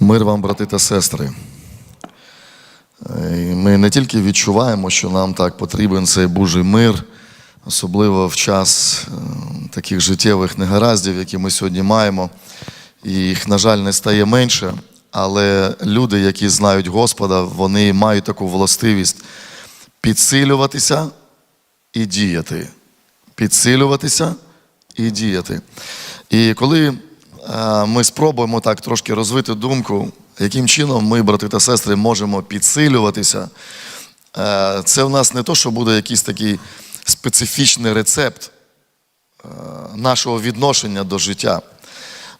Мир вам, брати та сестри. Е, Ми не тільки відчуваємо, що нам так потрібен цей Божий мир, особливо в час е, таких життєвих негараздів, які ми сьогодні маємо. І їх, на жаль, не стає менше. Але люди, які знають Господа, вони мають таку властивість підсилюватися і діяти. Підсилюватися і діяти. І коли ми спробуємо так трошки розвити думку, яким чином ми, брати та сестри, можемо підсилюватися, е, це в нас не то, що буде якийсь такий специфічний рецепт е, нашого відношення до життя.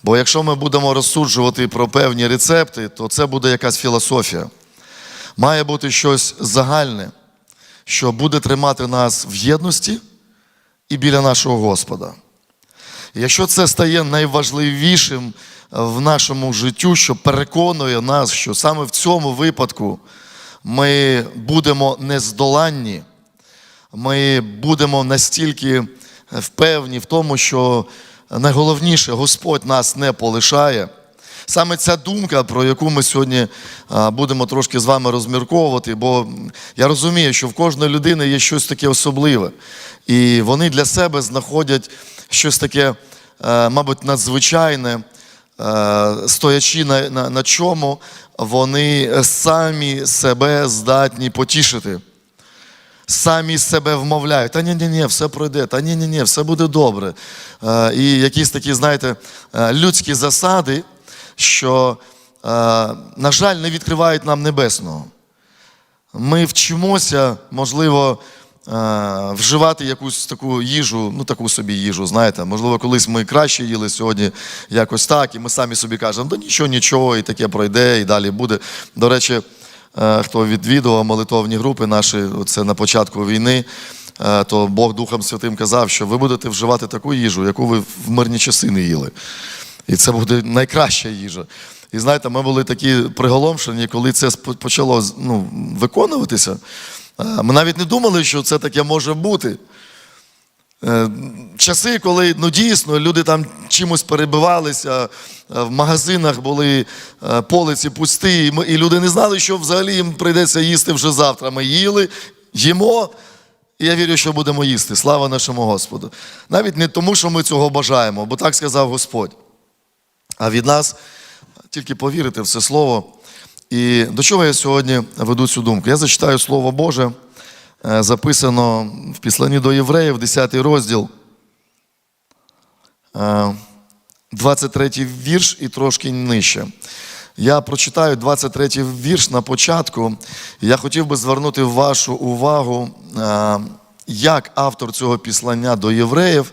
Бо якщо ми будемо розсуджувати про певні рецепти, то це буде якась філософія. Має бути щось загальне, що буде тримати нас в єдності і біля нашого Господа. Якщо це стає найважливішим в нашому життю, що переконує нас, що саме в цьому випадку ми будемо нездоланні, ми будемо настільки впевні в тому, що найголовніше, Господь нас не полишає. Саме ця думка, про яку ми сьогодні будемо трошки з вами розмірковувати, бо я розумію, що в кожної людини є щось таке особливе. І вони для себе знаходять щось таке, е, мабуть, надзвичайне, е, стоячи на, на, на чому вони самі себе здатні потішити самі себе вмовляють, та ні, ні, ні, все пройде, та ні, ні, ні, все буде добре. Е, І якісь такі, знаєте, людські засади, що, е, на жаль, не відкривають нам небесного. Ми вчимося, можливо, е, вживати якусь таку їжу, ну таку собі їжу, знаєте, можливо, колись ми краще їли сьогодні якось так, і ми самі собі кажемо, да нічого, нічого, і таке пройде, і далі буде. До речі, е, хто відвідував молитовні групи наші, це на початку війни, то Бог Духом Святим казав, що ви будете вживати таку їжу, яку ви в мирні часи не їли. І це буде найкраща їжа. І знаєте, ми були такі приголомшені, коли це почало ну, виконуватися. Е, Ми навіть не думали, що це таке може бути. Е, Часи, коли ну, дійсно люди там чимось перебивалися, е, в магазинах були полиці пусті, і люди не знали, що взагалі їм прийдеться їсти вже завтра. Ми їли, їмо, і я вірю, що будемо їсти. Слава нашому Господу. Навіть не тому, що ми цього бажаємо, бо так сказав Господь. А від нас тільки повірити в це слово. І до чого я сьогодні веду цю думку? Я зачитаю Слово Боже, е, записано в Післанні до Євреїв, 10 розділ, е, 23 вірш і трошки нижче. Я прочитаю 23 вірш на початку. Я хотів би звернути вашу увагу, е, як автор цього післання до євреїв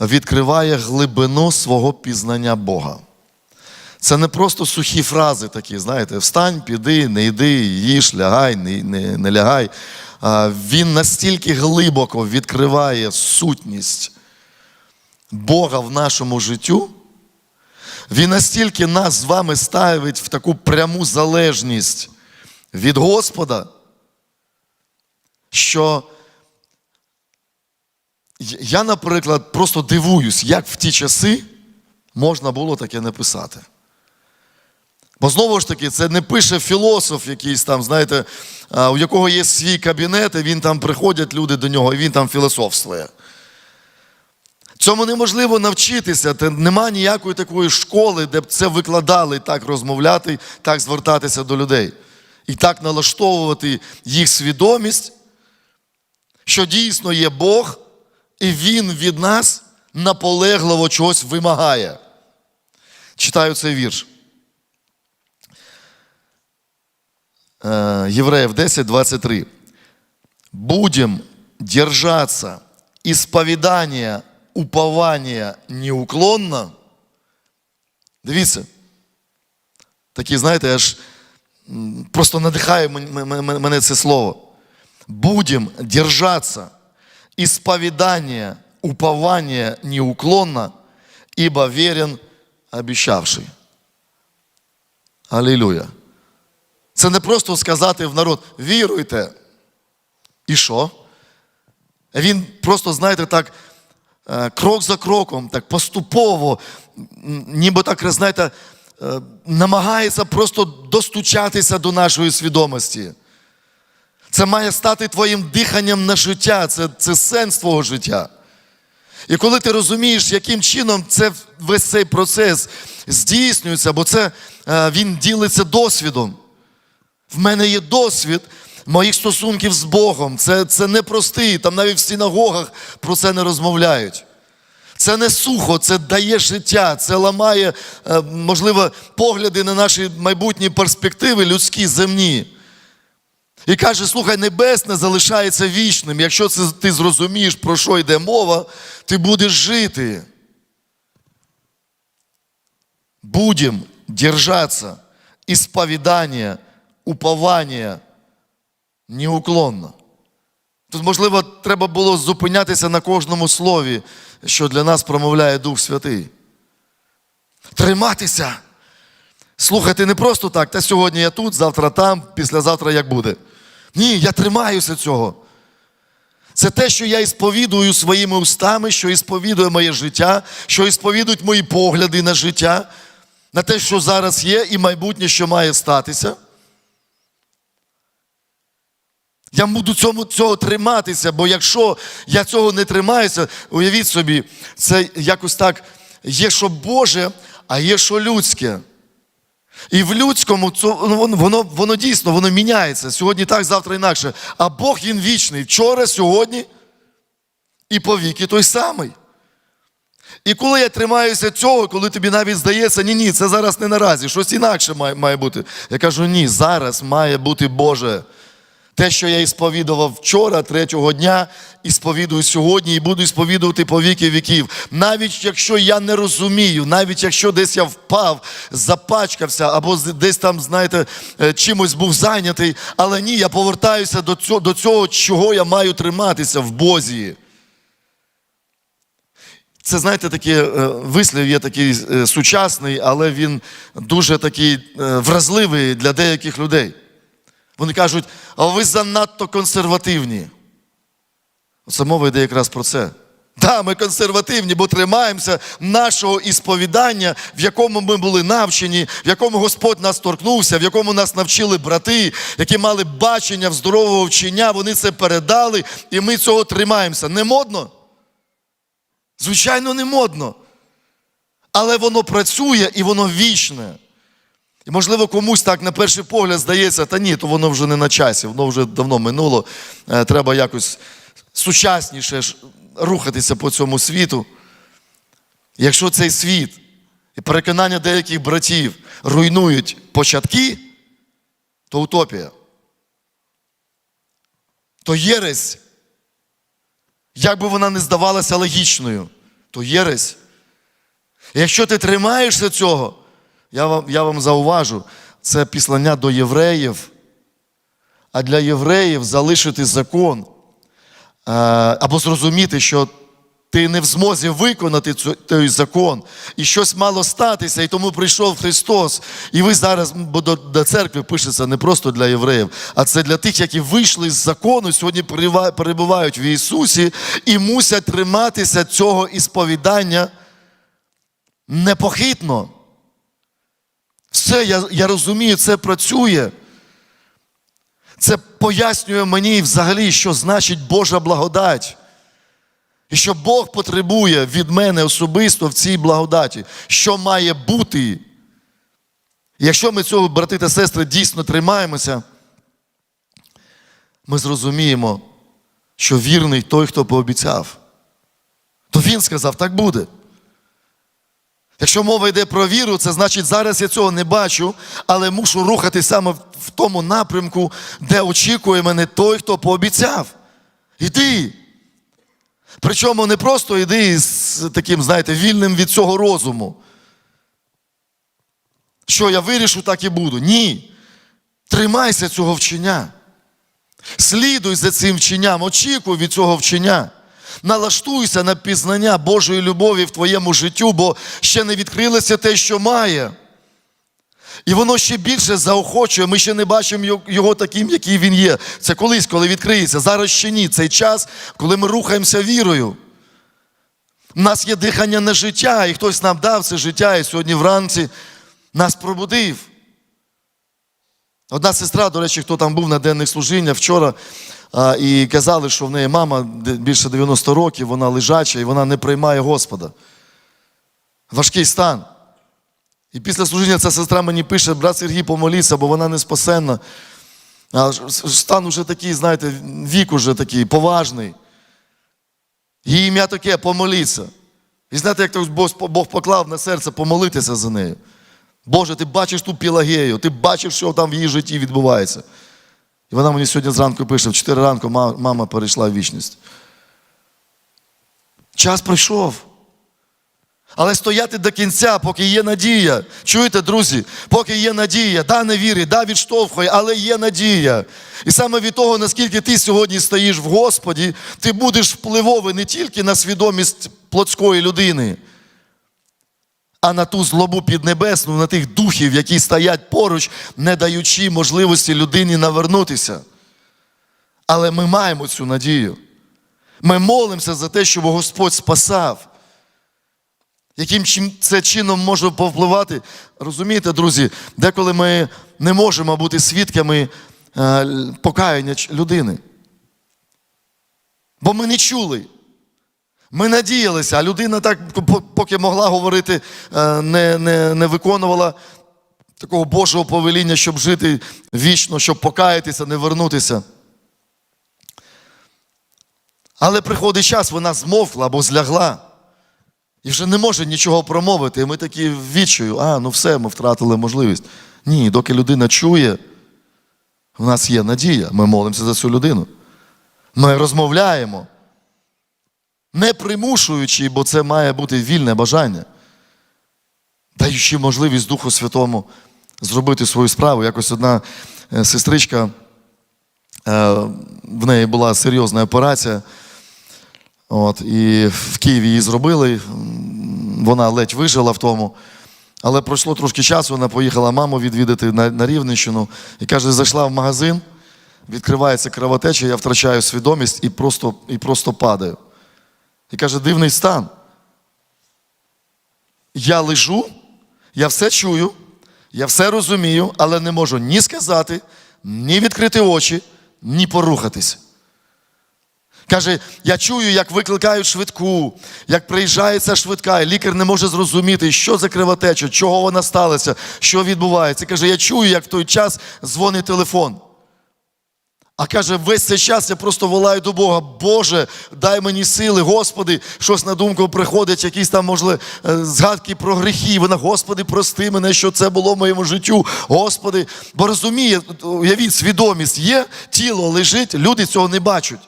відкриває глибину свого пізнання Бога. Це не просто сухі фрази такі, знаєте, встань, піди, не йди, їж, лягай, не, не, не лягай. Він настільки глибоко відкриває сутність Бога в нашому життю, він настільки нас з вами ставить в таку пряму залежність від Господа, що я, наприклад, просто дивуюсь, як в ті часи можна було таке написати. Бо знову ж таки, це не пише філософ якийсь там, знаєте, у якого є свій кабінет, і він там приходять люди до нього, і він там філософствує. Цьому неможливо навчитися. Нема ніякої такої школи, де б це викладали так розмовляти, так звертатися до людей. І так налаштовувати їх свідомість, що дійсно є Бог, і Він від нас наполегливо чогось вимагає. Читаю цей вірш. Э, Евреев 10, 23. «Будем держаться исповедания, упования неуклонно». Дивіться. Такі, знаєте, аж просто надихає мен- мен- мен- мене це слово. «Будем держаться исповедания, упования неуклонно, ибо верен обещавший». Аллилуйя. Це не просто сказати в народ віруйте. І що? Він просто, знаєте, так, е, крок за кроком, так поступово, ніби так, знаєте, е, намагається просто достучатися до нашої свідомості. Це має стати твоїм диханням на життя, це, це сенс твого життя. І коли ти розумієш, яким чином це весь цей процес здійснюється, бо це е, він ділиться досвідом. В мене є досвід моїх стосунків з Богом. Це, це непростий, там навіть в синагогах про це не розмовляють. Це не сухо, це дає життя, це ламає, е, можливо, погляди на наші майбутні перспективи, людські, земні. І каже: слухай, небесне залишається вічним. Якщо це ти зрозумієш, про що йде мова, ти будеш жити. Будем держаться исповедания, упования неуклонно. Тут, можливо, треба було зупинятися на кожному слові, що для нас промовляє Дух Святий. Триматися. Слухайте, не просто так, та сьогодні я тут, завтра там, післязавтра як буде. Ні, я тримаюся цього. Це те, що я ісповідую своїми устами, що ісповідує моє життя, що ісповідують мої погляди на життя, на те, що зараз є, і майбутнє, що має статися. Я буду цьому, цього триматися, бо якщо я цього не тримаюся, уявіть собі, це якось так є що Боже, а є що людське. І в людському ну, воно, воно, дійсно воно міняється. Сьогодні так, завтра інакше. А Бог він вічний. Вчора, сьогодні і повіки той самий. І коли я тримаюся цього, коли тобі навіть здається, ні, ні, це зараз не наразі, щось інакше має, має бути. Я кажу, ні, зараз має бути Боже. Те, що я ісповідував вчора, третього дня, і сповідую сьогодні, і буду ісповідувати по віки віків. Навіть якщо я не розумію, навіть якщо десь я впав, запачкався, або десь там, знаєте, е, чимось був зайнятий, але ні, я повертаюся до цього, до цього, чого я маю триматися в Бозі. Це, знаєте, такий е, вислів є такий е, сучасний, але він дуже такий вразливий для деяких людей. Вони кажуть, а ви занадто консервативні. Оце мова йде якраз про це. Да, ми консервативні, бо тримаємося нашого ісповідання, в якому ми були навчені, в якому Господь нас торкнувся, в якому нас навчили брати, які мали бачення в здорового вчення, вони це передали, і ми цього тримаємося. Не модно? Звичайно, не модно. Але воно працює і воно вічне. І, можливо, комусь так на перший погляд здається, та ні, то воно вже не на часі, воно вже давно минуло. Е, Треба якось сучасніше рухатися по цьому світу. Якщо цей світ і переконання деяких братів руйнують початки, то утопія. То єресь, як би вона не здавалася логічною, то єресь. Якщо ти тримаєшся цього, я вам, я вам зауважу, це післання до євреїв. А для євреїв залишити закон е, або зрозуміти, що ти не в змозі виконати той закон, і щось мало статися, і тому прийшов Христос. І ви зараз, бо до, до церкви пишеться не просто для євреїв, а це для тих, які вийшли з закону, сьогодні перебувають в Ісусі і мусять триматися цього ісповідання непохитно. Все, я, я розумію, це працює. Це пояснює мені взагалі, що значить Божа благодать. І що Бог потребує від мене особисто в цій благодаті, що має бути. Якщо ми цього, брати та сестри, дійсно тримаємося, ми зрозуміємо, що вірний той, хто пообіцяв. То він сказав, так буде. Якщо мова йде про віру, це значить, зараз я цього не бачу, але мушу рухатись саме в- тому напрямку, де очікує мене той, хто пообіцяв. Іди. Причому не просто йди з таким, знаєте, вільним від цього розуму. Що я вирішу, так і буду. Ні. Тримайся цього вчення. Слідуй за цим вченням, очікуй від цього вчення. Налаштуйся на пізнання Божої любові в твоєму життю, бо ще не відкрилося те, що має. І воно ще більше заохочує. Ми ще не бачимо його- таким, який він є. Це колись, коли відкриється. Зараз ще ні. Цей час, коли ми рухаємося вірою. У нас є дихання на життя, і хтось нам дав це життя. І сьогодні вранці нас пробудив. Одна сестра, до речі, хто там був на денних служіння вчора, і казали, що в неї мама більше 90 років, вона лежача і вона не приймає Господа. Важкий стан. І після служіння ця сестра мені пише, брат Сергій, помоліться, бо вона не спасенна. А стан уже такий, знаєте, вік уже такий поважний. Її ім'я таке помоліться. І знаєте, як Бог поклав на серце помолитися за нею. Боже, ти бачиш ту пілагею, ти бачиш, що там в її житті відбувається. І вона мені сьогодні зранку пише, в 4 ранку мама перейшла в вічність. Час пройшов. Але стояти до кінця, поки є надія. Чуєте, друзі, поки є надія, да, не вірить, да, відштовхує, але є надія. І саме від того, наскільки ти сьогодні стоїш в Господі, ти будеш впливовий не тільки на свідомість плотської людини, а на ту злобу піднебесну, на тих духів, які стоять поруч, не даючи можливості людині навернутися. Але ми маємо цю надію. Ми молимося за те, щоб Господь спасав. Яким це чином може повпливати? Розумієте, друзі, деколи ми не можемо бути свідками е, покаяння людини. Бо ми не чули. Ми надіялися, а людина так, поки могла говорити, е, не, не, не виконувала такого Божого повеління, щоб жити вічно, щоб покаятися, не вернутися. Але приходить час, вона змовкла або злягла. І вже не може нічого промовити. І ми такі відчую, а, ну все, ми втратили можливість. Ні, доки людина чує, у нас є надія. Ми молимося за цю людину. Ми розмовляємо, не примушуючи, бо це має бути вільне бажання, даючи можливість Духу Святому зробити свою справу. Якось одна е, сестричка, е, в неї була серйозна операція. От, і в Києві її зробили. Вона ледь вижила в тому. Але пройшло трошки часу, вона поїхала маму відвідати на, на Рівненщину і каже, зайшла в магазин, відкривається кровотеча, я втрачаю свідомість і просто, і просто падаю. І каже, дивний стан. Я лежу, я все чую, я все розумію, але не можу ні сказати, ні відкрити очі, ні порухатись. Каже, я чую, як викликають швидку, як приїжджає ця швидка, і лікар не може зрозуміти, що за кривотеча, чого вона сталася, що відбувається. Каже, я чую, як в той час дзвонить телефон. А каже, весь цей час я просто волаю до Бога. Боже, дай мені сили, Господи, щось на думку приходить, якісь там, можливо, е, згадки про гріхи. Вона, Господи, прости мене, що це було в моєму життю. Господи, бо розуміє, уявіть, свідомість є, тіло лежить, люди цього не бачать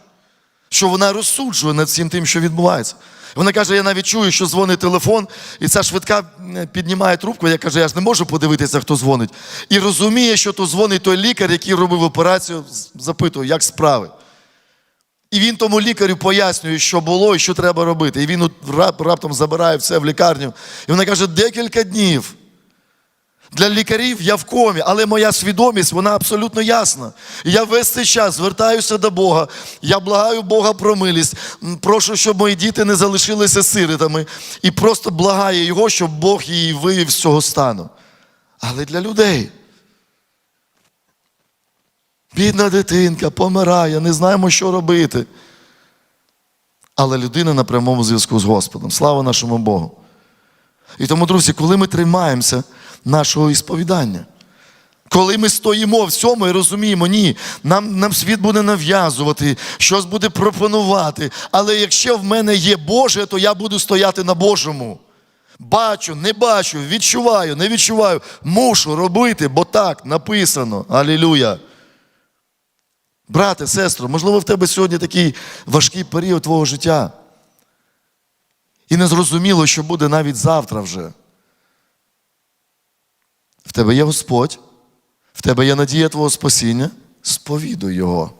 що вона розсуджує над всім тим, що відбувається. Вона каже: я навіть чую, що дзвонить телефон, і ця швидка піднімає трубку. Я каже, я ж не можу подивитися, хто дзвонить. І розуміє, що то дзвонить той лікар, який робив операцію, запитує, як справи. І він тому лікарю пояснює, що було і що треба робити. І він раптом забирає все в лікарню. І вона каже, декілька днів. Для лікарів я в комі, але моя свідомість, вона абсолютно ясна. Я весь цей час звертаюся до Бога. Я благаю Бога про милість. Прошу, щоб мої діти не залишилися сиритами. І просто благаю Його, щоб Бог її вивів з цього стану. Але для людей. Бідна дитинка помирає, не знаємо, що робити. Але людина на прямому зв'язку з Господом. Слава нашому Богу. І тому, друзі, коли ми тримаємося нашого ісповідання, коли ми стоїмо в цьому і розуміємо, ні, нам, нам світ буде нав'язувати, щось буде пропонувати. Але якщо в мене є Боже, то я буду стояти на Божому. Бачу, не бачу, відчуваю, не відчуваю, мушу робити, бо так написано. Алілюя. Брате, сестро, можливо, в тебе сьогодні такий важкий період твого життя. І не зрозуміло, що буде навіть завтра вже. В тебе є Господь, в тебе є надія Твого спасіння, сповідуй Його.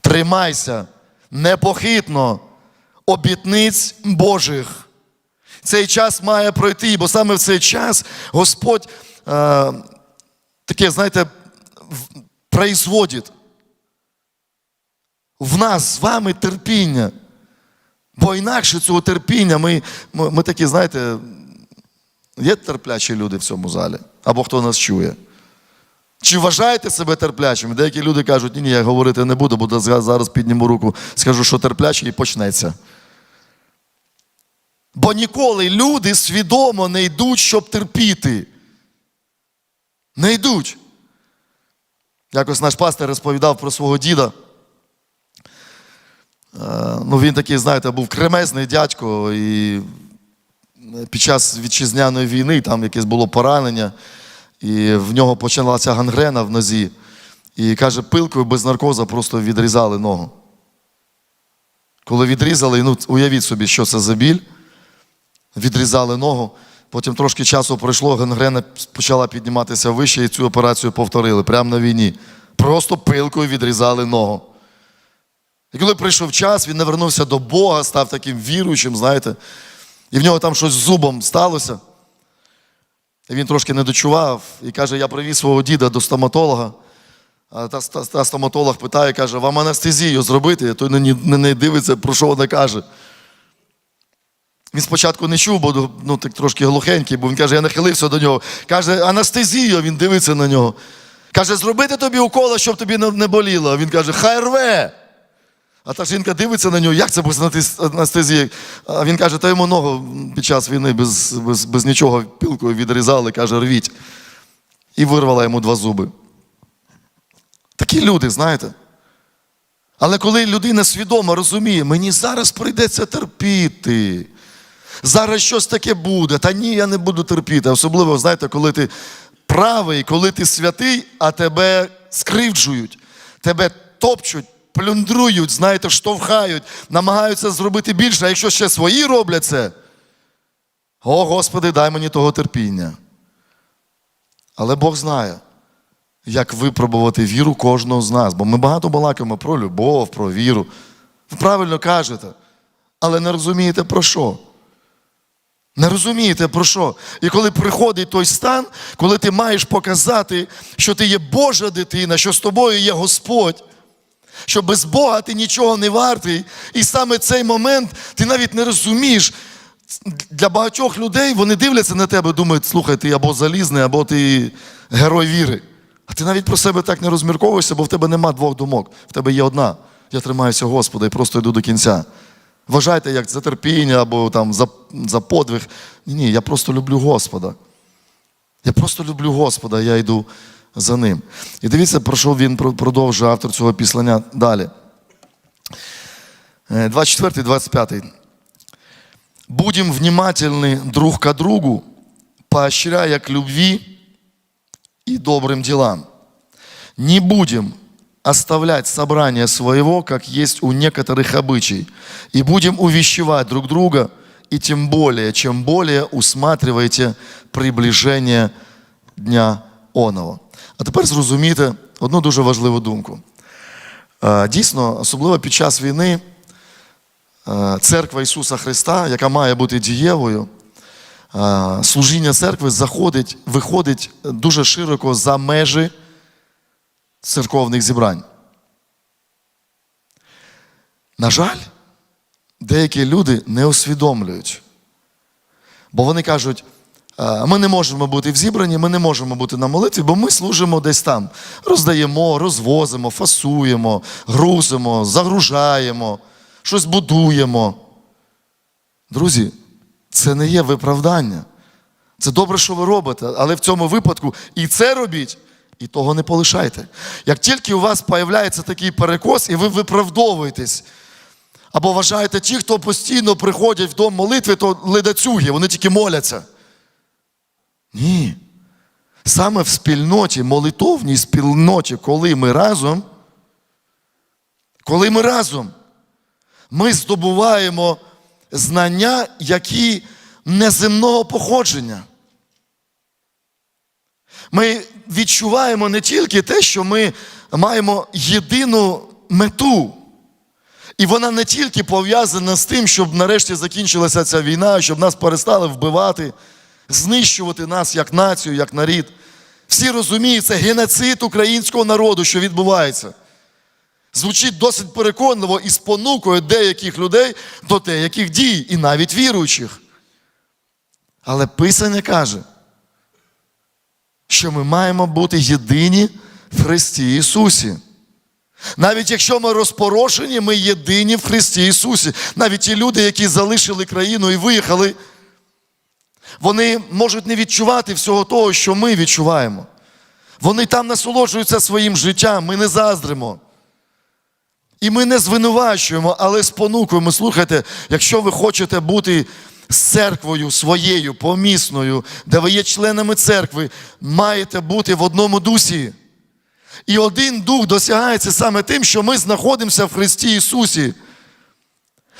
Тримайся непохитно обітниць Божих. Цей час має пройти, бо саме в цей час Господь е, таке, знаєте, производить в нас з вами терпіння. Бо інакше цього терпіння ми, ми, ми такі, знаєте, Є терплячі люди в цьому залі? Або хто нас чує? Чи вважаєте себе терплячими? Деякі люди кажуть, ні, ні, я говорити не буду, бо зараз підніму руку, скажу, що терплячий і почнеться. Бо ніколи люди свідомо не йдуть, щоб терпіти. Не йдуть. Якось наш пастор розповідав про свого діда. Е, Ну, він такий, знаєте, був кремезний дядько, і під час вітчизняної війни там якесь було поранення, і в нього почалася гангрена в нозі. І каже, пилкою без наркоза просто відрізали ногу. Коли відрізали, ну, уявіть собі, що це за біль. Відрізали ногу. Потім трошки часу пройшло, гангрена почала підніматися вище, і цю операцію повторили прямо на війні. Просто пилкою відрізали ногу. І коли прийшов час, він навернувся до Бога, став таким віруючим, знаєте, і в нього там щось з зубом сталося. І він трошки не дочував і каже: я привіз свого діда до стоматолога. А та, та, та стоматолог питає, каже, вам анестезію зробити, той на неї на неї дивиться, про що вона каже. Він спочатку не чув, бо ну, так трошки глухенький, бо він каже, я нахилився до нього. Каже, анестезію, він дивиться на нього. Каже, зробити тобі укола, щоб тобі не не боліло. Він каже, хай рве. А та жінка дивиться на нього, як це без анестезії? А він каже, та йому ногу під час війни без, без, без нічого пілкою відрізали, каже, рвіть. І вирвала йому два зуби. Такі люди, знаєте. Але коли людина свідомо розуміє, мені зараз прийдеться терпіти. Зараз щось таке буде. Та ні, я не буду терпіти. Особливо, знаєте, коли ти правий, коли ти святий, а тебе скривджують, тебе топчуть, плюндрують, знаєте, штовхають, намагаються зробити більше, а якщо ще свої роблять це, о Господи, дай мені того терпіння. Але Бог знає, як випробувати віру кожного з нас. Бо ми багато балакаємо про любов, про віру. Ви правильно кажете, але не розумієте про що. Не розумієте про що? І коли приходить той стан, коли ти маєш показати, що ти є Божа дитина, що з тобою є Господь, що без Бога ти нічого не вартий, і саме цей момент ти навіть не розумієш. Для багатьох людей вони дивляться на тебе, думають, слухай, ти або залізний, або ти герой віри. А ти навіть про себе так не розмірковуєшся, бо в тебе нема двох думок. В тебе є одна. Я тримаюся Господа і просто йду до кінця. Вважайте, як за терпіння або там за, за подвиг. Ні, ні, я просто люблю Господа. Я просто люблю Господа, я йду за ним. І дивіться, про що він продовжує автор цього післання далі. 24, 25. Будем внимательны друг к другу, поощряя к любви и добрым делам. Не будем оставлять собрание своего, как есть у некоторых обычай, и будем увещевать друг друга, и тем более, чем более усматривайте приближение Дня Оного. А тепер зрозумійте одну дуже важливу думку. Е, Дійсно, особливо під час війни, е, церква Ісуса Христа, яка має бути дієвою, е, служіння церкви заходить, виходить дуже широко за межі церковних зібрань. На жаль, деякі люди не усвідомлюють, бо вони кажуть, «Е, ми не можемо бути в зібранні, ми не можемо бути на молитві, бо ми служимо десь там. Роздаємо, розвозимо, фасуємо, грузимо, загружаємо, щось будуємо. Друзі, це не є виправдання. Це добре, що ви робите, але в цьому випадку і це робіть, і того не полишайте. Як тільки у вас з'являється такий перекос, і ви виправдовуєтесь, або вважаєте, ті, хто постійно приходять в дом молитви, то ледацюги, вони тільки моляться. Ні. Саме в спільноті, молитовній спільноті, коли ми разом, коли ми разом, ми здобуваємо знання, які неземного походження. Ми відчуваємо не тільки те, що ми маємо єдину мету. І вона не тільки пов'язана з тим, щоб нарешті закінчилася ця війна, щоб нас перестали вбивати, знищувати нас як націю, як нарід. Всі розуміють, це геноцид українського народу, що відбувається. Звучить досить переконливо і спонукує деяких людей до деяких дій, і навіть віруючих. Але Писання каже, що ми маємо бути єдині в Христі Ісусі. Навіть якщо ми розпорошені, ми єдині в Христі Ісусі. Навіть ті люди, які залишили країну і виїхали, вони можуть не відчувати всього того, що ми відчуваємо. Вони там насолоджуються своїм життям, ми не заздримо. І ми не звинувачуємо, але спонукуємо. Слухайте, якщо ви хочете бути з церквою своєю, помісною, де ви є членами церкви, маєте бути в одному дусі. І один дух досягається саме тим, що ми знаходимося в Христі Ісусі.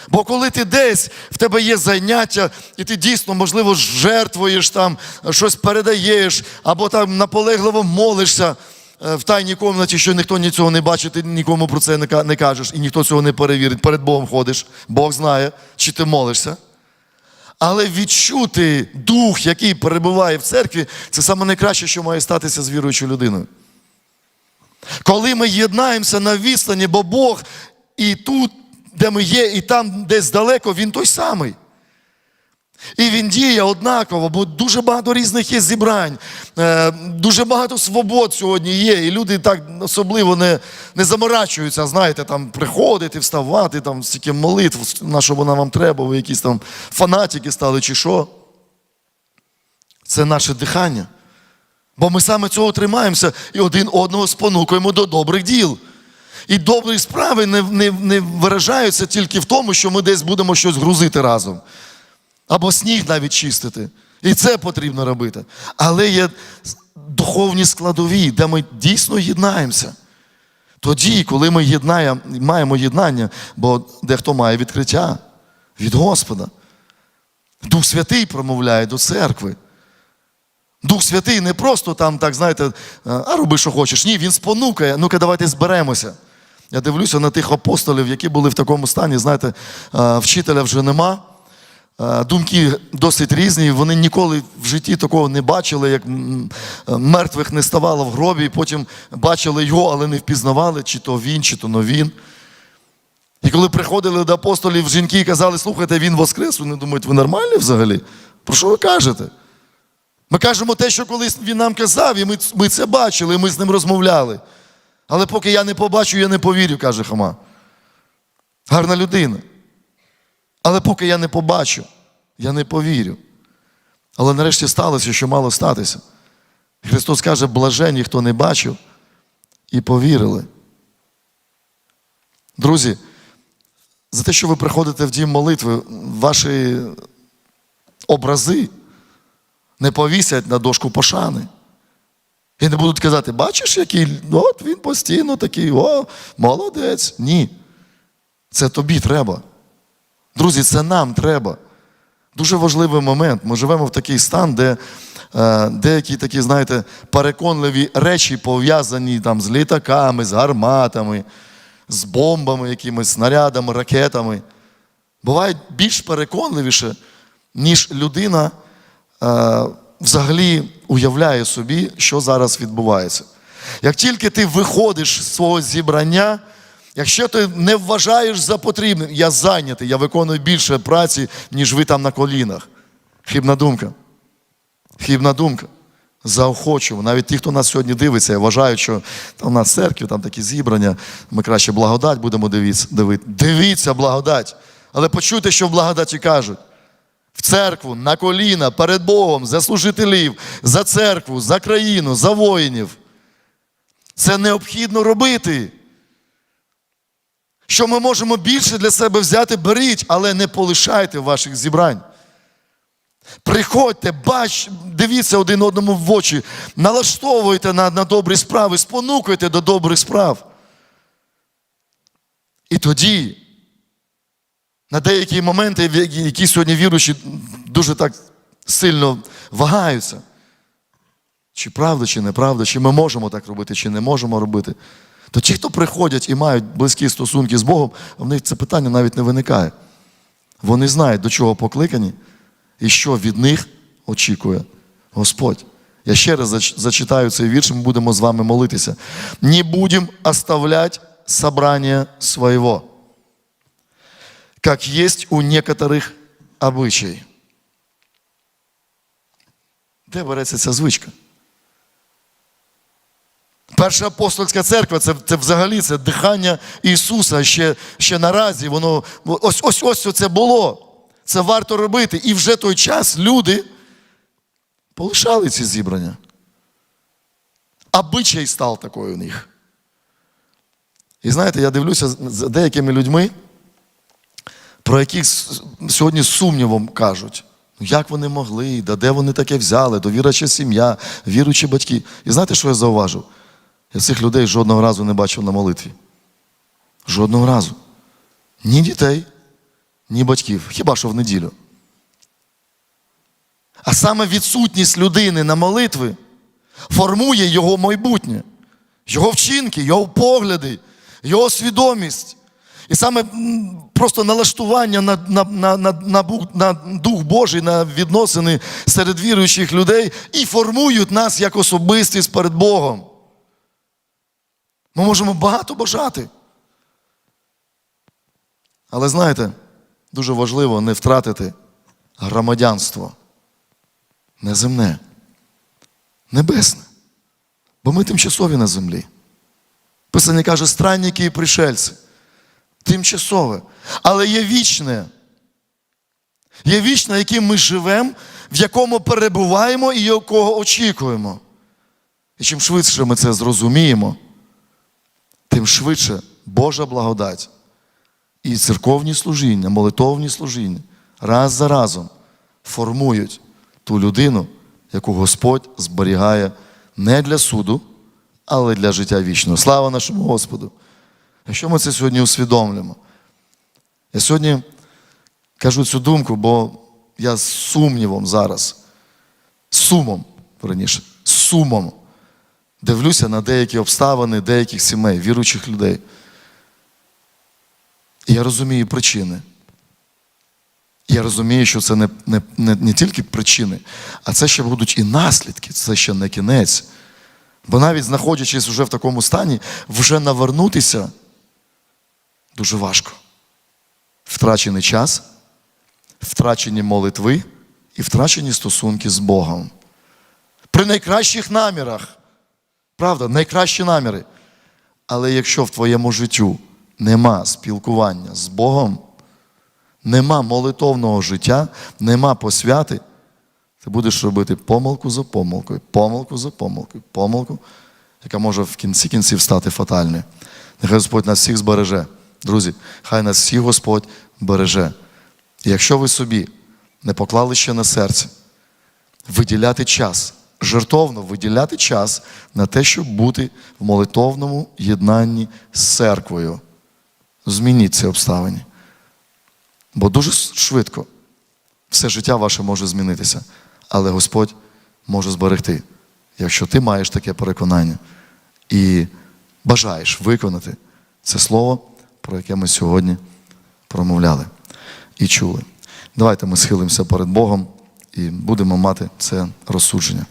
Бо коли ти десь, в тебе є заняття, і ти дійсно, можливо, жертвуєш там, щось передаєш, або там наполегливо молишся е, в тайній кімнаті, що ніхто нічого не бачить, ти нікому про це не кажеш, і ніхто цього не перевірить. Перед Богом ходиш, Бог знає, чи ти молишся. Але відчути дух, який перебуває в церкві, це саме найкраще, що має статися з віруючою людиною. Коли ми єднаємося на відстані, бо Бог і тут, де ми є, і там десь далеко, Він той самий. І він діє однаково, бо дуже багато різних є зібрань, е, дуже багато свобод сьогодні є. І люди так особливо не, не заморачуються, знаєте, там приходити, вставати, там стільки молитв, на що вона вам треба, ви якісь там фанатики стали чи що. Це наше дихання. Бо ми саме цього тримаємося і один одного спонукуємо до добрих діл. І добрі справи не, не, не виражаються тільки в тому, що ми десь будемо щось грузити разом. Або сніг навіть чистити. І це потрібно робити. Але є духовні складові, де ми дійсно єднаємося. Тоді, коли ми єднаємо, маємо єднання, бо дехто має відкриття від Господа. Дух Святий промовляє до церкви. Дух Святий не просто там, так, знаєте, а роби, що хочеш. Ні, він спонукає. Ну-ка, давайте зберемося. Я дивлюся на тих апостолів, які були в такому стані, знаєте, вчителя вже нема. Думки досить різні. Вони ніколи в житті такого не бачили, як мертвих не ставало в гробі, і потім бачили його, але не впізнавали, чи то він, чи то не він. І коли приходили до апостолів жінки і казали, слухайте, він воскрес, вони думають, ви нормальні взагалі? Про що ви кажете? Ми кажемо те, що колись він нам казав, і ми це бачили, і ми з ним розмовляли. Але поки я не побачу, я не повірю, каже Хома. Гарна людина. Але поки я не побачу, я не повірю. Але нарешті сталося, що мало статися. Христос каже, блаженні, хто не бачив і повірили. Друзі, за те, що ви приходите в дім молитви, ваші образи не повісять на дошку пошани. І не будуть казати, бачиш, який, от він постійно такий, о, молодець. Ні. Це тобі треба. Друзі, це нам треба. Дуже важливий момент. Ми живемо в такий стан, де е, деякі такі, знаєте, переконливі речі пов'язані там з літаками, з гарматами, з бомбами, якимись снарядами, ракетами. Бувають більш переконливіше, ніж людина е, взагалі уявляє собі, що зараз відбувається. Як тільки ти виходиш з свого зібрання, якщо ти не вважаєш за потрібним, я зайнятий, я виконую більше праці, ніж ви там на колінах. Хібна думка. Хібна думка. Заохочую. Навіть ті, хто нас сьогодні дивиться, вважають, що там у нас церкві, там такі зібрання, ми краще благодать будемо дивитися. Дивіться благодать. Але почуйте, що в благодаті кажуть. В церкву, на коліна, перед Богом, за служителів, за церкву, за країну, за воїнів. Це необхідно робити. Що ми можемо більше для себе взяти, беріть, але не полишайте ваших зібрань. Приходьте, бач, дивіться один одному в очі, налаштовуйте на, на добрі справи, спонукуйте до добрих справ. І тоді, на деякі моменти, які- сьогодні віруючі дуже так сильно вагаються. Чи правда, чи неправда, чи ми можемо так робити, чи не можемо робити. То ті, хто приходять і мають близькі стосунки з Богом, в них це питання навіть не виникає. Вони знають, до чого покликані і що від них очікує Господь. Я ще раз зачитаю цей вірш, ми будемо з вами молитися. Не будем оставлять собрание своего, как есть у некоторых обычай. Де береться ця звичка? Перша апостольська церква це, це взагалі це дихання Ісуса. Ще, ще наразі воно ось ось ось це було. Це варто робити. І вже той час люди полишали ці зібрання. Обичай став такою у них. І знаєте, я дивлюся за деякими людьми, про яких сьогодні з сумнівом кажуть. Ну як вони могли, да де вони таке взяли, довіряча сім'я, віруючі батьки. І знаєте, що я зауважив? Я цих людей жодного разу не бачив на молитві. Жодного разу. Ні дітей, ні батьків. Хіба що в неділю. А саме відсутність людини на молитви формує його майбутнє, його вчинки, його погляди, його свідомість. І саме просто налаштування на, на, на, на, на, на Дух Божий, на відносини серед віруючих людей і формують нас як особистість перед Богом. Ми можемо багато бажати. Але знаєте, дуже важливо не втратити громадянство. Не земне, небесне. Бо ми тимчасові на землі. Писання каже, странники і пришельці. Тимчасове. Але є вічне. Є вічне, яким ми живемо, в якому перебуваємо і якого очікуємо. І чим швидше ми це зрозуміємо, тим швидше Божа благодать і церковні служіння, молитовні служіння раз за разом формують ту людину, яку Господь зберігає не для суду, але для життя вічного. Слава нашому Господу! Якщо ми це сьогодні усвідомлюємо, я сьогодні кажу цю думку, бо я з сумнівом зараз, з сумом, верніше, з сумом дивлюся на деякі обставини деяких сімей, віруючих людей. І я розумію причини. Я розумію, що це не, не, не, не тільки причини, а це ще будуть і наслідки, це ще не кінець. Бо навіть знаходячись вже в такому стані, вже навернутися дуже важко. Втрачений час, втрачені молитви і втрачені стосунки з Богом. При найкращих намірах, правда, найкращі наміри. Але якщо в твоєму життю нема спілкування з Богом, нема молитовного життя, нема посвяти, ти будеш робити помилку за помилкою, помилку за помилкою, помилку, яка може в кінці кінців стати фатальною. Нехай Господь нас всіх збереже. Друзі, хай нас всіх Господь береже. І якщо ви собі не поклали ще на серце, виділяти час, жертовно виділяти час на те, щоб бути в молитовному єднанні з церквою. Змініть ці обставини. Бо дуже швидко все життя ваше може змінитися, але Господь може зберегти, якщо ти маєш таке переконання і бажаєш виконати це слово, про яке ми сьогодні промовляли і чули. Давайте ми схилимося перед Богом і будемо мати це розсудження.